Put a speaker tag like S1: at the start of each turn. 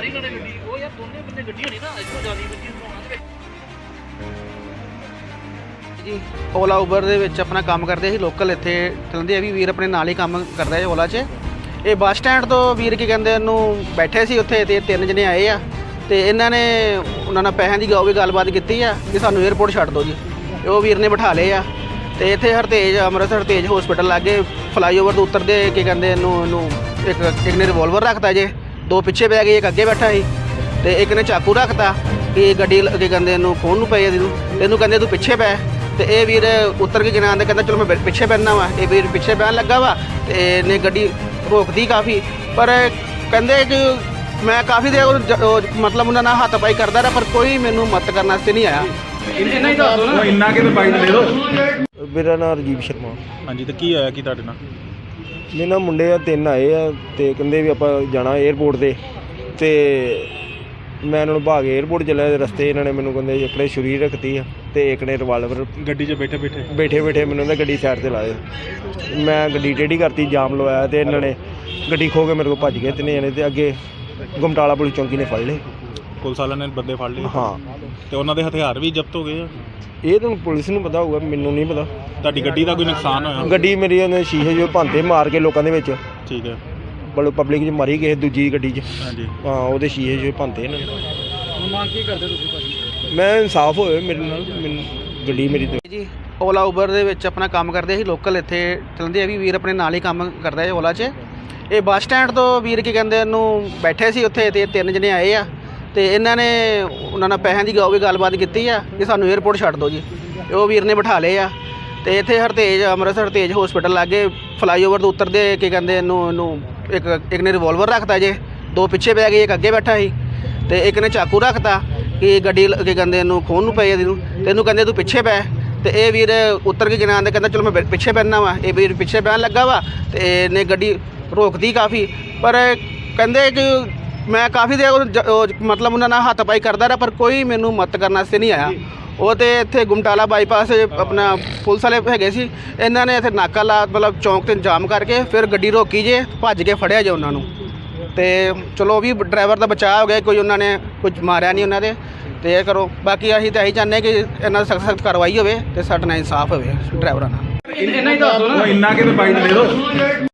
S1: ਮਾਰੀ ਇਹਨਾਂ ਗੱਡੀ, ਉਹ ਯਾਰ ਦੋਨੇ ਬੰਦੇ ਗੱਡੀਆਂ ਨਹੀਂ ਨਾ, ਇੱਥੋਂ ਜ਼ਿਆਦਾ ਵੱਜੀਆਂ ਹੋਣਾ ਦੇ
S2: ਜੀ ਓਲਾ ਉਬਰ ਦੇ ਵਿੱਚ ਆਪਣਾ ਕੰਮ ਕਰਦੇ ਸੀ ਲੋਕਲ ਇੱਥੇ ਚਲਦੇ ਆ ਵੀ ਵੀਰ ਆਪਣੇ ਨਾਲ ਹੀ ਕੰਮ ਕਰਦਾ ਹੈ ਓਲਾ 'ਚ। ਇਹ ਬੱਸ ਸਟੈਂਡ ਤੋਂ ਵੀਰ ਕੀ ਕਹਿੰਦੇ, ਇਹਨੂੰ ਬੈਠੇ ਸੀ ਉੱਥੇ ਤੇ ਤਿੰਨ ਜਣੇ ਆਏ ਆ। ਤੇ ਇਹਨਾਂ ਨੇ ਉਹਨਾਂ ਨਾਲ ਪੈਸਿਆਂ ਦੀ ਗਾਉ ਵੀ ਗੱਲਬਾਤ ਕੀਤੀ ਆ ਕਿ ਸਾਨੂੰ 에어ਪੋਰਟ ਛੱਡ ਦਿਓ ਜੀ। ਉਹ ਵੀਰ ਨੇ ਬਿਠਾ ਲਏ ਆ। ਤੇ ਇੱਥੇ ਹਰਤੇਜ, ਅੰਮ੍ਰਿਤਸਰ ਤੇਜ ਹਸਪੀਟਲ ਲਾਗੇ ਫਲਾਈਓਵਰ ਤੋਂ ਉਤਰਦੇ, ਕੀ ਕਹਿੰਦੇ ਇਹਨੂੰ ਇਹਨੂੰ ਇੱਕ ਇੱਕ ਨੇ ਰਿਵੋਲਵਰ ਰੱਖਤਾ ਜੇ। ਦੋ ਪਿੱਛੇ ਬੈ ਗਏ ਇੱਕ ਅੱਗੇ ਬੈਠਾ ਸੀ ਤੇ ਇੱਕ ਨੇ ਚਾਕੂ ਰੱਖਤਾ ਕਿ ਗੱਡੀ ਕੀ ਕਹਿੰਦੇ ਇਹਨੂੰ ਖੋਣ ਨੂੰ ਪਈ ਇਹਨੂੰ ਇਹਨੂੰ ਕਹਿੰਦੇ ਤੂੰ ਪਿੱਛੇ ਬੈ ਤੇ ਇਹ ਵੀਰ ਉਤਰ ਕੇ ਗਿਨਾਂ ਦੇ ਕਹਿੰਦਾ ਚਲੋ ਮੈਂ ਪਿੱਛੇ ਬੈਠਣਾ ਵਾ। ਇਹ ਵੀਰ ਪਿੱਛੇ ਬਹਿਣ ਲੱਗਾ ਵਾ ਤੇ ਇਹਨੇ ਗੱਡੀ ਰੋਕਦੀ ਕਾਫੀ। ਪਰ ਕਹਿੰਦੇ ਕਿ ਮੈਂ ਕਾਫੀ ਦੇਰ ਮਤਲਬ ਉਹਨਾਂ ਨਾਲ ਹੱਥ ਪਾਈ ਕਰਦਾ ਰਿਹਾ ਪਰ ਕੋਈ ਮੈਨੂੰ ਮਦਦ ਕਰਨ ਵਾਸਤੇ ਨਹੀਂ ਆਇਆ।
S1: ਇੰਨਾ ਹੀ ਦੱਸ ਦੋ ਨਾ।
S3: ਇੰਨਾ ਕਿ ਬਾਈਕ ਦੇ ਦਿਓ
S4: ਮੇਰਾ ਨਾਮ ਰਜੀਵ ਸ਼ਰਮਾ।
S3: ਹਾਂਜੀ ਤੇ ਕੀ ਹੋਇਆ? ਕੀ ਤੁਹਾਡੇ ਨਾਲ?
S4: ਨਹੀਂ ਨਾ ਮੁੰਡੇ ਆ ਤਿੰਨ ਆਏ ਆ ਤੇ ਕਹਿੰਦੇ ਵੀ ਆਪਾਂ ਜਾਣਾ 에ਅਰਪੋਰਟ ਤੇ। ਤੇ ਮੈਂ ਇਹਨਾਂ ਨੂੰ ਭਾਗ 에ਅਰਪੋਰਟ ਚੱਲਿਆ ਤੇ ਰਸਤੇ ਇਹਨਾਂ ਨੇ ਮੈਨੂੰ ਕਹਿੰਦੇ ਇੱਕ ਨੇ ਰੱਖਤੀ ਆ ਤੇ ਇੱਕ ਨੇ ਰਿਵਾਲਵਰ
S3: ਗੱਡੀ 'ਚ ਬੈਠੇ ਬੈਠੇ।
S4: ਬੈਠੇ ਬੈਠੇ ਮੈਨੂੰ ਕਹਿੰਦਾ ਗੱਡੀ ਸਾਈਡ ਤੇ ਲਾ ਮੈਂ ਗੱਡੀ ਟੇਢੀ ਕਰਤੀ ਜਾਮ ਲਵਾਇਆ ਤੇ ਇਹਨਾਂ ਨੇ ਗੱਡੀ ਖੋ ਕੇ ਮੇਰੇ ਕੋਲ ਭੱਜ ਗਏ ਤਿੰਨੇ ਜਣੇ ਤੇ ਅੱਗੇ ਗੁਮਟਾਲਾ ਪੁਲਿਸ ਚੌਂਕੀ ਨੇ ਫੜ ਲਏ।
S3: ਪੁਲਿਸ ਵਾਲਿਆਂ ਨੇ ਬੰਦੇ ਫੜ ਲਏ।
S4: ਹਾਂ।
S3: ਤੇ ਉਹਨਾਂ ਦੇ ਹਥਿਆਰ ਵੀ ਜ਼ਬਤ ਹੋ ਗਏ ਆ।
S4: ਇਹ ਤਾਂ ਪੁਲਿਸ ਨੂੰ ਪਤਾ ਹੋਊਗਾ ਮੈਨੂੰ ਨਹੀਂ ਪਤਾ।
S3: ਤੁਹਾਡੀ ਗੱਡੀ ਦਾ ਕੋਈ ਨੁਕਸਾਨ ਹੋਇਆ?
S4: ਗੱਡੀ ਮੇਰੀ ਉਹਨੇ ਸ਼ੀਸ਼ੇ ਜੋ ਭੰਤੇ ਮਾਰ ਕੇ ਲੋਕਾਂ ਦੇ ਵਿੱਚ।
S3: ਠੀਕ ਹੈ।
S4: ਬਲੋ ਪਬਲਿਕ 'ਚ ਮਾਰੀ ਕਿਸੇ ਦੂਜੀ ਗੱਡੀ 'ਚ।
S3: ਹਾਂਜੀ।
S4: ਹਾਂ ਉਹਦੇ ਸ਼ੀਸ਼ੇ ਜੋ ਭੰਤੇ ਇਹਨਾਂ ਨੇ
S1: ਹੁਣ ਮੰਗ ਕੀ ਕਰਦੇ ਤੁਸੀਂ ਭਾਜੀ?
S4: ਮੈਂ ਇਨਸਾਫ ਹੋਏ ਮੇਰੇ ਨਾਲ ਮੈਨੂੰ ਗੱਡੀ ਮੇਰੀ ਤੇ
S2: ਜੀ ਓਲਾ ਉਬਰ ਦੇ ਵਿੱਚ ਆਪਣਾ ਕੰਮ ਕਰਦੇ ਸੀ ਲੋਕਲ ਇੱਥੇ ਚਲਦੇ ਆ ਵੀ ਵੀਰ ਆਪਣੇ ਨਾਲ ਹੀ ਕੰਮ ਕਰਦਾ ਹੈ ਓਲਾ 'ਚ। ਇਹ ਬੱਸ ਸਟੈਂਡ ਤੋਂ ਵੀਰ ਕੀ ਕਹਿੰਦੇ ਇਹਨੂੰ ਬੈਠੇ ਸੀ ਉੱਥੇ ਤੇ ਤਿੰਨ ਜਣੇ ਆਏ ਆ। ਤੇ ਇਹਨਾਂ ਨੇ ਉਹਨਾਂ ਨਾਲ ਪੈਸਿਆਂ ਦੀ ਗਾਉ ਵੀ ਗੱਲਬਾਤ ਕੀਤੀ ਆ ਕਿ ਸਾਨੂੰ 에어ਪੋਰਟ ਛੱਡ ਦਿਓ ਜੀ। ਉਹ ਵੀਰ ਨੇ ਬਿਠਾ ਲਏ ਆ। ਤੇ ਇੱਥੇ ਹਰਤੇਜ, ਅੰਮ੍ਰਿਤਸਰ ਤੇਜ ਹਸਪੀਟਲ ਲਾਗੇ ਫਲਾਈਓਵਰ ਤੋਂ ਉਤਰਦੇ ਕੀ ਕਹਿੰਦੇ ਇਹਨੂੰ ਇਹਨੂੰ ਇੱਕ ਇੱਕ ਨੇ ਰਿਵਾਲਵਰ ਰੱਖਤਾ ਜੇ, ਦੋ ਪਿੱਛੇ ਪੈ ਗਏ, ਇੱਕ ਅੱਗੇ ਬੈਠਾ ਸੀ। ਤੇ ਇੱਕ ਨੇ ਚਾਕੂ ਰੱਖਤਾ ਕਿ ਗੱਡੀ ਕੀ ਕਹਿੰਦੇ ਇਹਨੂੰ ਖੋਣ ਨੂੰ ਪਈ ਇਹਨੂੰ। ਤੇ ਇਹਨੂੰ ਕਹਿੰਦੇ ਤੂੰ ਪਿੱਛੇ ਬੈ ਤੇ ਇਹ ਵੀਰ ਉਤਰ ਕੇ ਗਿਨਾਂ ਦੇ ਕਹਿੰਦਾ ਚਲੋ ਮੈਂ ਪਿੱਛੇ ਬੈਠਣਾ ਵਾ। ਇਹ ਵੀਰ ਪਿੱਛੇ ਪੈਣ ਲੱਗਾ ਵਾ ਤੇ ਇਹਨੇ ਗੱਡੀ ਰੋਕਦੀ ਕਾਫੀ। ਪਰ ਕਹਿੰਦੇ ਕਿ ਮੈਂ ਕਾਫੀ ਦੇਰ ਉਹ ਜ- ਉਹ ਮਤਲਬ ਉਹਨਾਂ ਨਾਲ ਹੱਥ ਪਾਈ ਕਰਦਾ ਰਿਹਾ ਪਰ ਕੋਈ ਮੈਨੂੰ ਮਦਦ ਕਰਨ ਵਾਸਤੇ ਨਹੀਂ ਆਇਆ। ਉਹ ਤੇ ਇੱਥੇ ਗੁਮਟਾਲਾ ਬਾਈਪਾਸ ਆਪਣਾ ਪੁਲਿਸ ਵਾਲੇ ਹੈਗੇ ਸੀ। ਇਹਨਾਂ ਨੇ ਇੱਥੇ ਨਾਕਾ ਲਾ ਮਤਲਬ ਚੌਂਕ ਤੇ ਜਾਮ ਕਰਕੇ ਫਿਰ ਗੱਡੀ ਰੋਕੀ ਜੇ ਭੱਜ ਕੇ ਫੜਿਆ ਜੇ ਉਹਨਾਂ ਨੂੰ। ਤੇ ਚਲੋ ਉਹ ਵੀ ਡਰਾਈਵਰ ਦਾ ਬਚਾਅ ਹੋ ਗਿਆ ਕੋਈ ਉਹਨਾਂ ਨੇ ਕੁਝ ਮਾਰਿਆ ਨਹੀਂ ਉਹਨਾਂ ਦੇ। ਤੇ ਇਹ ਕਰੋ ਬਾਕੀ ਅਸੀਂ ਤਾਂ ਇਹੀ ਚਾਹੁੰਦੇ ਹਾਂ ਕਿ ਇਹਨਾਂ ਸਖਤ ਸਖਤ ਕਾਰਵਾਈ ਹੋਵੇ ਤੇ ਸਾਡੇ ਨਾਲ ਇਨਸਾਫ ਹੋਵੇ ਡਰਾਈਵਰਾਂ ਨਾਲ।
S1: ਇੰਨਾ ਹੀ ਦੱਸ ਦੋ ਨਾ।
S3: ਇੰਨਾ ਕਿ ਬਾਈਕ ਦੇ ਦਿਓ